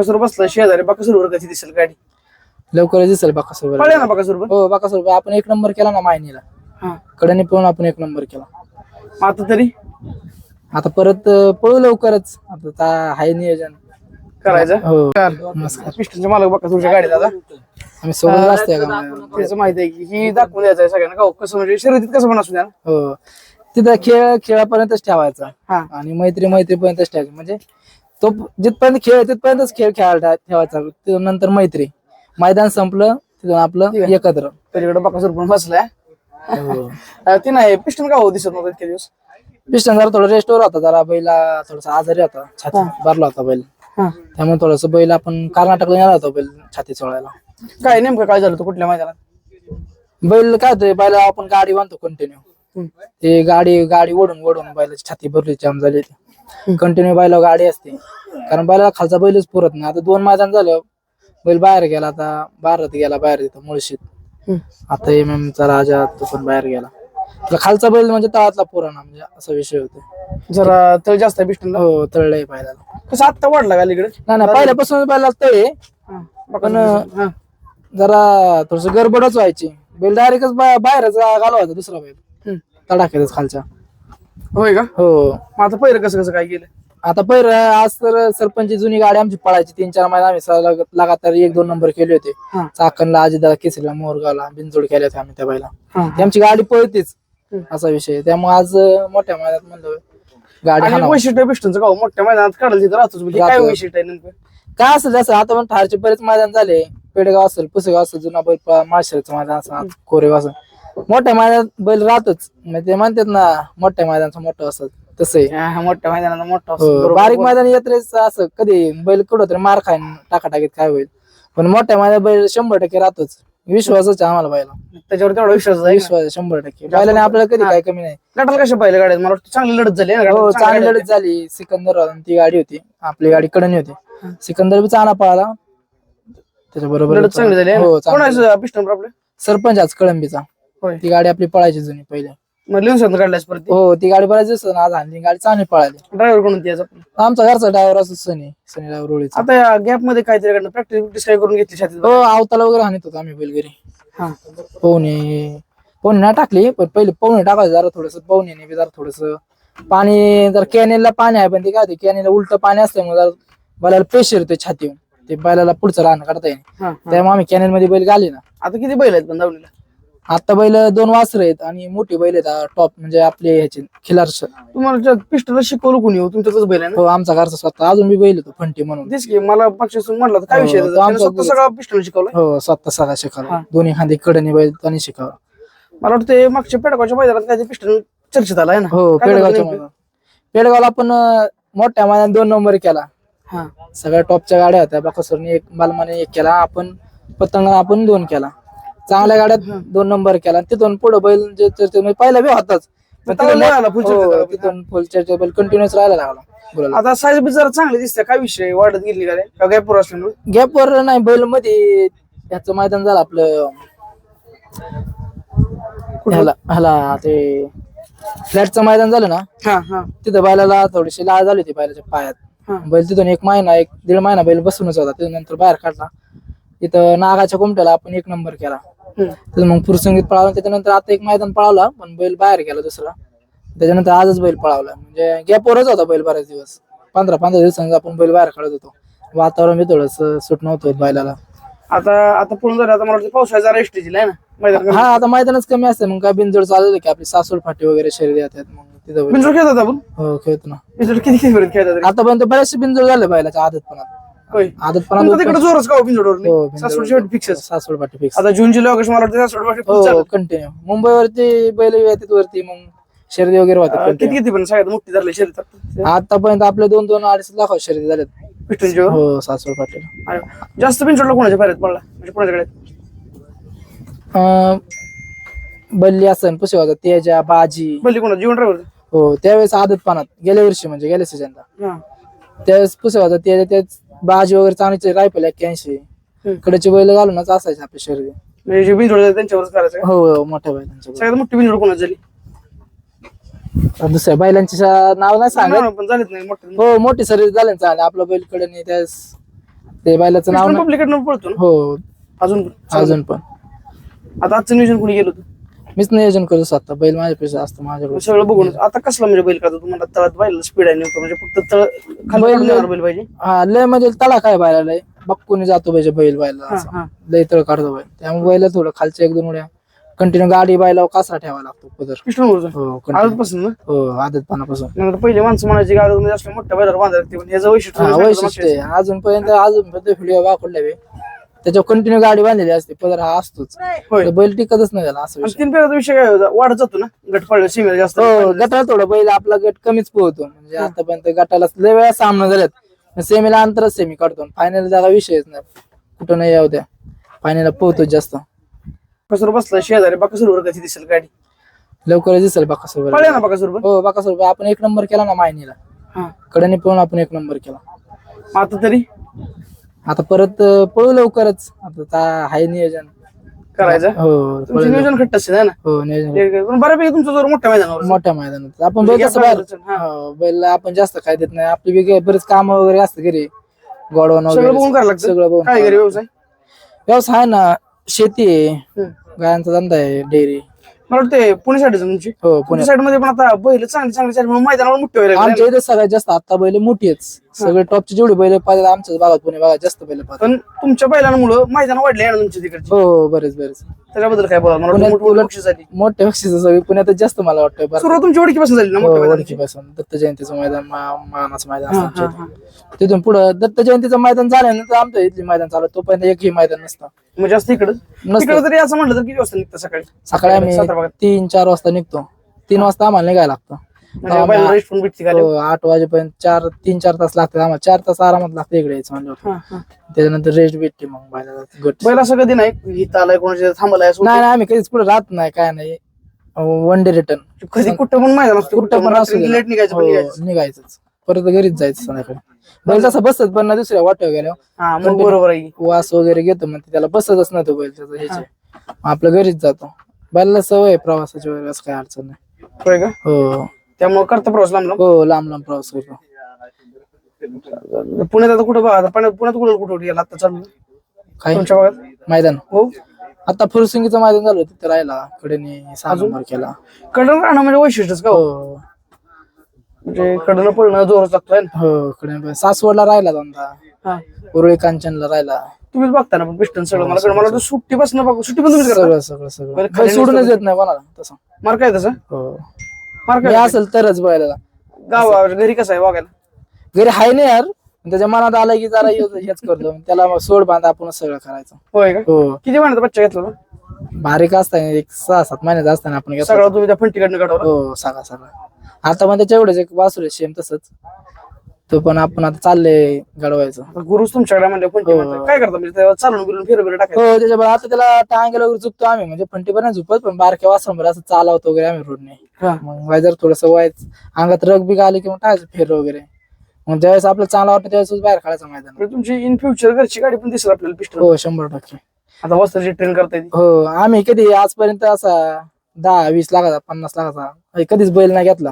बकासूर बसला शेजारी बकासूरवर कशी दिसेल गाडी. लवकरच दिसेल बाकासोबत पळले ना बकासूर हो बाकासोबत आपण एक नंबर केला ना मायनीला. हा. कडनी पळून आपण एक नंबर केला. आता तरी? आता परत पळू लवकरच. आता आहे नियोजन. करायचं? हो. नमस्कार. पिस्टनचे मालक बकासूरच्या गाडी दादा आम्ही सोबत असतोय का? त्याचं माहिती आहे की ही दाखवून द्यायचं सगळ्यांना. का कसं म्हणजे शर्यतीत कसं पण असू द्या. हो. तिथं खेळ खेळापर्यंतच ठेवायचा. हा. आणि मैत्री मैत्रीपर्यंतच ठेवायची. म्हणजे तो जिथपर्यंत खेळ तिथपर्यंतच खेळ खेळायला ठेवायचा. तिथून नंतर मैत्री. मैदान संपलं तिथून आपलं एकत्र. त्याच्याकडे बकासूर पण बसलाय. हो. ते नाही पिस्टन का हो दिसत नव्हतं इतके दिवस? पिस्टन जरा थोडं रेस्टवर होता जरा बैला थोडासा आजारी होता छाती भरला होता बैल. हा. त्यामुळे थोडस बैल आपण कर्नाटकला नेला होता बैल छाती चोळायला काय नेमकं काय झालं होतं? कुठल्या मैदानात? बैल काय होतं बैला आपण गाडी बांधतो कंटिन्यू. ते गाडी गाडी ओढून ओढून बैलाची छाती भरली जाम झाली कंटिन्यू बैला गाडी असते. कारण बैलाला खालचा बैलच पुरत नाही. आता दोन मैदान झालं बैल बाहेर गेला आता भारत गेला बाहेर तिथं मुळशीत. आता एम एम चा राजा तो पण बाहेर गेला. त्याला खालचा बैल म्हणजे तळातला पुराणा म्हणजे असा विषय होतो जरा तळ जास्त पिस्टनला हो तळलंय बैलाला. कसं आत्ता वाढला का इकडे नाही नाही पहिल्यापासून बैलाला तळ आहे. पण जरा थोडस गडबडच व्हायची. बैल डायरेक्टच बाहेरच घाला होता दुसरा बैल. तडाख्यातच खालच्या होय का हो मग आता पहिलं कसं कसं काय केलं आता पहिलं आज तर सरपंच जुनी गाडी आमची पळायची तीन चार महिने आम्ही लगातार एक दोन नंबर केले होते हा. चाकणला अजितदादा केसरीला मोरगावला बिनजोड केले होते आम्ही त्या. ती आमची गाडी पळतीच हम्म. असा विषय आहे. त्यामुळे आज अं, मोठ्या मैदानात म्हणलं गाडी आणि हाणावं. वैशिष्ट्य पिस्टनचं का हो? मोठ्या मैदानात काढलं तिथं राहतोच म्हणजे काय राहतो. वैशिष्ट्य आहे नेमकं काय असेल जसं आता पण ठारचे बरेच मैदान झाले पेडगाव असेल पुसेगाव असेल जुना बैल पळा, माळशिरसचं मैदान असेल कोरेगाव असेल मोठ्या मैदानात बैल राहतच. म्हणजे ते म्हणतात ना मोठ्या मैदानाचं मोठं असत तसं आहे हा, मोठ्या मैदानात मोठा असतो. हो, बरोबर. बारीक मैदान यात्रेच असं. कधी बैल कुठं तरी मार खाईन टाकाटाकीत काय होईल. पण मोठ्या मैदान बैल शंभर टक्के राहतोच. विश्वासच आहे आम्हाला बैला त्याच्यावर तेवढा विश्वास आहे ना. विश्वास आहे शंभर टक्के. बैलाने आपल्याला कधी काय कमी नाही. गटाला कशा पाहिलं गाड्या मला वाटतं चांगली लढत झाली ना हो? चांगली लढत झाली. सिकंदर आणि ती गाडी होती. आपली गाडी कडणी होती. सिकंदर बी चांगला पळाला. त्याच्याबरोबर लढत चांगली झाली? हो. चांगली पिस्टन आपलं? सरपंच आज कळंबीचा. होय. ती गाडी आपली पळायची जुनी पहिले. मग लिहून काढल्यास परत हो ती गाडी बऱ्याच दिवस आज आणली. गाडी चांगली पळाली. ड्रायव्हर कोण त्याचा आमचा घरचा ड्रायव्हर असतो सनी. सनी ड्रायव्हर ओळीचा. आता या गॅपमध्ये काहीतरी प्रॅक्टिस प्रॅक्टिस काय करून घेतली छातीत हो आवताला वगैरे हाणत होतो आम्ही बैलगिरी हा. पोहणे पोहणे नाही टाकली पण पहिले पोहणे टाकायचं जरा थोडस पोहणे बी जरा थोडस. पाणी जर कॅनेलला पाणी आहे पण ते काय होते कॅनेलला उलट पाणी असल्यामुळे जरा बैलाला प्रेशर येते छाती ते बैलाला पुढचं राहणं काढता येईल हा, हा. त्यामुळे आम्ही कॅनेल मध्ये बैल घाली ना आता किती बैल आहेत पण दावणीला आता बैल दोन वासर आहेत आणि मोठी बैल आहेत टॉप म्हणजे आपले ह्याचे खिलारश तुम्हाला पिस्टन शिकवलं कोणी हो? तुमच्यातच बैल आहे ना? हो आमचा घरचा स्वतः. अजून बी बैल होतो फंटी म्हणून. की मला पक्षासून म्हटलं तर काय हो, विषय आहे? तो त्याचा? आमचा त्याने स्वतः गुरुच. सगळा पिस्टन शिकवलं हो स्वतः सगळा शिकावला. दोन्ही खांदे कडनी बैल त्यांनी शिकावला. मला वाटतं ते मागच्या पेडगावच्या मैदानात काय पिस्टन चर्चेत आला आहे ना? हो काय झालं पेडगावच्या नेमकं? मैदानात. पेडगावला आपण अं, मोठ्या मैदानात दोन नंबर केला. हा. सगळ्या टॉपच्या गाड्या होत्या बाकासुरने एक मालमाने एक केला. आपण पतंग आपण दोन केला. चांगल्या गाड्यात दोन नंबर केला. तिथून पुढे बैल जे चर्चेत म्हणजे पहिला बी होताच. पण चांगला तिथून- full चर्चेत हो. तिथून फुल बैल कंटिन्युअस राहायला लागला आता साईज बी जरा चांगली दिसते. काय विषय? वाढत गेली का रे? का असल्यामुळे? गॅपवर नाही बैलमध्ये याचं मैदान झालं आपलं. ह्याला ह्याला ते फ्लॅटचं मैदान झालं ना हा हा. तिथं बैलाला थोडीशी लाळ झाली होती बैलाच्या पायात. बैल तिथून एक महिना एक दीड महिना बैल बसूनच होता. तिथून नंतर बाहेर काढला. तिथं नागाच्या कुमट्याला आपण एक नंबर केला. तिथं मग पुरसंगीत पळाला त्याच्यानंतर आता एक मैदान पळावला पण बैल बाहेर गेला दुसरा. त्याच्यानंतर आजच बैल पळावला. म्हणजे गॅपवरच होता बैल बऱ्याच दिवस. पंधरा पंधरा दिवसांनी आपण बैल बाहेर काढत होतो. वातावरण बी थोडस सुट नव्हतं होत बैलाला. आता आता पूर्ण झालं आता मला वाटतं जरा एसटीची आहे ना? मैदान हा आता मैदानच कमी असते मग काय बिनजोड चालू की आपली सासूड फाटी वगैरे शरीर येतात मग तिथं बिंजोड खेळतात आपण? हो खेळतो ना. बिंजोड किती खेळतात? आतापर्यंत बरेचसे बिनजोड झाले बैलाच्या आदतपणात होय. आदतपणात तुमचं तिकडे जोरच का बिंजोडवर सासवड शेवटी फिक्स सासवड पाटी फिक्स आता जून जुलै ऑगस्ट मला वाटतं सासवड फाटी full चालू. कंटिन्यू मुंबईवरती बैल वरती मग शर्दी वगैरे अं, होतात किती किती पण सगळ्यात मोठी धरली शरीर आतापर्यंत आपले दोन दोन अडीच लाख शर्दी पिस्टनची? हो सासवड पाटील. जास्त बिंजोडला कोणाच्या पायऱ्यात पडला? म्हणजे कोणाच्याकडे बल्ली असन पुसेवाचा तेजा बाजी. बल्ली कोणा जीवन ड्रायव्हर हो त्यावेळेस आदतपणात गेल्या वर्षी म्हणजे गेल्या सीजनला त्यावेळेस पुसेवाचा तेजा त्याच बाजी वगैरे चांगली रायफल एक्क्याऐंशी. कडचे बैल घालूनच असायचे आपली शर्दी म्हणजे जे आहे त्यांच्यावरच करायचं का? हो हो मोठ्या बैलांच्या सगळ्यात मोठी बिंजोड कोणाची झाली. दुसऱ्या बैलांची शा- नाव नाही सांगत. ना, पण झालीच नाही मोठी. हो मोठी सर्विस झाली. ना चालेल आपलं बैलकडे नाही त्यास ते बैलाचं नाव ना- पब्लिकडनं पळतो ना. हो. अजून अजून पण. आता आजचं नियोजन कोणी गेलं होतं? मीच नियोजन करतो स्वतः. बैल माझ्या पैसे असतं माझ्याकडे सगळं बघून आता कसला म्हणजे बैल करतो तुम्हाला तळात बैल स्पीड आहे नेमकं. म्हणजे फक्त तळ खाली बैल- बैल पाहिजे? हा लय म्हणजे तळा काय बैला लय बक्कून जातो पाहिजे बैल हा. हा. लय तळ काढतो बैल. त्यामुळे बैला थोडं खालच्या एक दोन उड्या. कंटिन्यू गाडी बैलावर कासरा ठेवावा लागतो पदर. पिस्टन वरचं हो continue. आजपासून ना? हो आदतपणापासून. नंतर पहिले माणसं म्हणायची गाडी मध्ये असल्या मोठ्या बैलावर बांधायला लागते पण ह्याचं वैशिष्ट्य हा म्हणजे वैशिष्ट्य आहे. अजूनपर्यंत अजूनपर्यंत व्हिडिओ वाकडले त्याच्यावर कंटिन्यू गाडी बांधलेली असते पदर हा असतोच. होय तर बैल टिकतच नाही त्याला असं आणि विषय. तीन पेराचा विषय काय होता? वाढत जातो ना? गट पडलं सीमेला जास्त हो गटाला थोडं बैल आपला गट कमीच पोहतो म्हणजे आतापर्यंत गटाला लय वेळा सामना झाल्यात. सेमीला अंतरच सेमी काढतो. फायनल जरा विषयच नाही. कुठं नाही यावं द्या. फायनलला पोहतो जास्त. कसर बसला शेजारी बाकासूरवर कशी दिसेल गाडी? लवकरच दिसेल बाकासोबत पळल्या ना बाकासूरवर हो बाकासोबत आपण एक नंबर केला ना मायनीला. हा. कडनी पळून आपण एक नंबर केला. मग आता तरी? आता परत अं, पळू लवकरच. आता ता- आहे नियोजन. करायचं? हो तुमचं पळू नियोजन खट्ट असेल है ना? हो नियोजन ते- पण बऱ्यापैकी तुमचं जोर मोठ्या मैदानावर मोठ्या मैदानात आपण म्हणजे बैल बाहेर हा. हो, बैल आपण जास्त काय देत नाही. आपली काही बरेच काम वगैरे असतं घरी. गोडवण सगळं वगैरे. लागतं? सगळं बघून काय घरी व्यवसाय? व्यवसाय आहे ना शेती आहे. हम्म. गायांचा धंदा आहे डेअरी. मला वाटतं पुणे साईडचं तुमची. हो पुणे. पुण्यात साईडमध्ये पण आता बैल चांगली चांगली चालली म्हणून मैदानावर मोठे व्हायला लागले. आमच्या इथे सगळ्यात जास्त आता बैल मोठी आहेत. सगळे टॉपची जेवढी बैल पाहिजे आमच्याच भागात पुणे भागात जास्त बैल पाहतात. पण तुमच्या बैलांमुळे मैदान वाढले आहे ना तुमच्या तिकडचे? हो हो, बरेच बरेच. त्याच्याबद्दल काय बोला मला वाटतं पुण्यात मोठी मोठी उलट- बक्षीस झाली. मोठ्या बक्षीस सगळी पुण्यातच जास्त मला वाटतं बरं सुरुवात तुमची ओळखीपासून झाली ना हो, मोठ्या मैदानाची दत्त जयंतीचं मैदान मा- मानाचं मैदान असतं आमच्या. इथे. तिथून पुढं दत्त जयंतीचं मैदान झाल्यानंतर आमच्या इथली मैदान चालू तोपर्यंत एकही मैदान नसतं. म्हणजे जास्त इकडं. नसतं. इकडं तरी असं म्हटलं तर किती वाजता निघतं सकाळी? सकाळी आम्ही भागात तीन चार वाजता निघतो. तीन वाजता आम्हाला निघायला लागतं. म्हणजे आम्ही बैल रेस्ट पण भेटते खाली हो, आठ वाजेपर्यंत चार तीन चार तास लागतात आम्हाला. चार तास आरामात लागतं इकडे यायचं म्हणजे. हा, हा. त्याच्यानंतर रेस्ट भेटते मग गट बैल असं कधी नाही? इथं आलाय कोणाच्या थांबलाय असं नाही नाही आम्ही कधीच कुठे राहत नाही काय नाही. वन डे रिटर्न कधी कुठं पण असतं कुठं पण असू दे. लेट निघायचं पण हो, निघायचं. निघायचंच. परत घरीच जायचं संध्याकाळी. बैल तसं बसत पण ना दुसऱ्या वाटेवर गेल्या. हा मग बरोबर आहे. वास वगैरे घेतो मग त्याला बसतच नाही तो बैल त्याचं ह्याचे आपलं घरीच जातो. बैलाला सवय आहे प्रवासाची वगैरे असं काय अडचण नाही. होय का? हो. त्यामुळे करता प्रवास लांब हो लांब लांब प्रवास करतो. पुण्यात आता कुठं बघा आता पुण्यात पुण्यात कुठं कुठं गेला आता चालू. काय? तुमच्या भागात? मैदान. हो. आता फुरसिंगीचं मैदान झालं तिथे राहिला कडेने सहा नंबर केला. कडन राहणं म्हणजे वैशिष्ट्यच का हो? हो. म्हणजे कडनं पळणं लागतोय ना. हो कडे सासवडला राहिला दोनदा. हा. उरळी कांचनला राहिला. तुम्हीच बघता ना पण पिस्टन सगळं मला कळलं. मला सुट्टी पासून बघ. सुट्टी पण तुम्हीच करता? सगळं सगळं सगळं. खाली सोडूनच येत नाही कोणाला. तसं. मार काय तसं? हो. मार मी काय असेल तरच बैलाला गावा घरी कसं आहे? वागायला घरी हाय नाही यार. त्याच्या मनात आलं की जरा ह्यो- हेच करतो. त्याला मग सोड बांधा आपण सगळं करायचं. होय का? हो. किती महिन्याचा बच्चा घेतला? बारीक असताना एक सहा सात महिन्याचा असताना आपण घेतला. सगळा तुम्ही त्या फंटीकडनं काढवला? हो सगळा सगळा. आता पण त्याच्या एवढंच एक वासुर सेम तसंच. तो पण आपण आता चाललंय घडवायचं. गुरुच तुमच्याकडे म्हणजे फंटी हो. म्हणतात. काय करता म्हणजे त्याला चालून बिलून फिर फिर टाकायचं? हो त्याच्यामुळे आता त्याला टांगेला वगैरे झुकतो आम्ही. म्हणजे फंटी पण झुपत पण बारक्या वासरांवर असं चालवतो वगैरे आम्ही रोडने. हा. मग वाय जर थोडस वायच अंगात रग बी आली की मग टाकायचं फेर वगैरे. मग ज्यावेळेस आपल्याला चांगला वाटतं त्यावेळेस बाहेर काढायचं मैदान म्हणजे तुमची इन फ्युचर घरची गाडी पण दिसेल आपल्याला पिस्टन. हो शंभर टक्के. आता वस्त्राची ट्रेन करता येते हो आम्ही कधी आजपर्यंत असा दहा वीस लाखाचा पन्नास लाखाचा कधीच बैल नाही घेतला.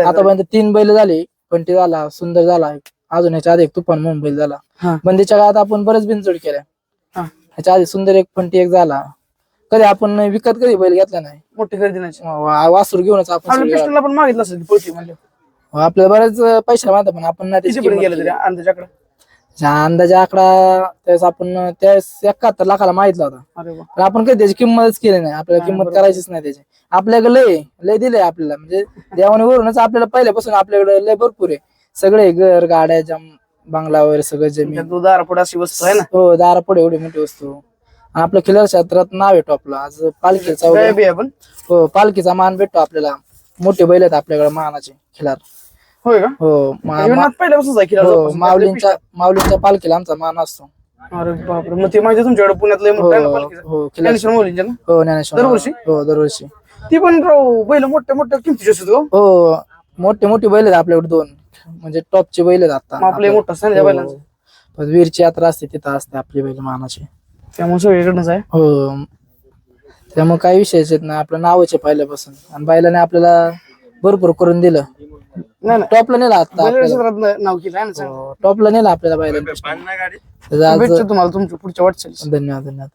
आतापर्यंत तीन बैल झाली पंटी झाला सुंदर झाला अजून ह्याच्या आधी एक तुफान म्हणून बैल झाला. हा. बंदीच्या काळात आपण बरेच बिनजोड केल्या. ह्याच्या आधी सुंदर एक पंटी एक झाला. कधी आपण विकत कधी बैल घेतला नाही. मोठी खरेदी नाही. वासरू घेऊनच आपण पण मागितलं असेल. आपल्याला बरेच पैसे माहिती पण आपण नाही त्याची किती पर्यंत किंमत गेलं तरी केली. अंदाजाकडे? ज्या अंदाजा आकडा त्यावेळेस आपण त्यावेळेस एकाहत्तर लाखाला मागितला होता. अरे वा. पण आपण कधी त्याची किंमतच केली नाही. आपल्याला किंमत. करायचीच नाही त्याची. आपल्याकडे लय लय दिले आपल्याला. म्हणजे देवाने वरूनच आपल्याला पहिल्यापासून आपल्याकडे लय भरपूर आहे. सगळे घर गाड्या जम बंगला वगैरे सगळं जमीन. तू दारापुढे अशी वस्तू आहे ना? हो दारा पुढे एवढी मोठी वस्तू. आणि आपल्या खिलार क्षेत्रात नाव आहे टॉपला. आज पालखीचा काय वगैरे बी आहे पण हो पालखीचा मान भेटतो आपल्याला. मोठे बैल आहेत आपल्याकडे मानाचे खिलार. होय का? हो मा- हे पहिल्यापासूनच आहे हो. माऊलींच्या पालखीला आमचा मान असतो. अरे बापरे मग ते माहिती तुमच्याकडे पुण्यात लय मोठं आहे ना हो पालखीचं. हो ज्ञानेश्वर माऊलींच्या ना? हो ज्ञानेश्वर दरवर्षी? हो दरवर्षी. ती पण राव बैल मोठ्या मोठ्या किमतीची असतात हो. हो मोठे मोठे बैल आहेत आपल्याकडे दोन. म्हणजे टॉपचे बैल आहेत आता. मग आपलं मोठं असतं ना त्या. बैलांचं? पण वीरची यात्रा असते तिथं असते आपली बैल मानाची. त्यामुळे सगळीकडनंच आहे? हो. त्यामुळे काही विषयच येत नाही. आपलं नावच आहे पहिल्यापासून. आणि बैलाने आपल्याला भरपूर करून दिलं. नाही नाही. टॉपला नेला आता. क्षेत्रात नाव केलं आहे ना चांगलं. टॉपला नेला आपल्याला शुभेच्छा तुम्हाला तुमच्या पुढच्या वाटचालीस धन्यवाद धन्यवाद.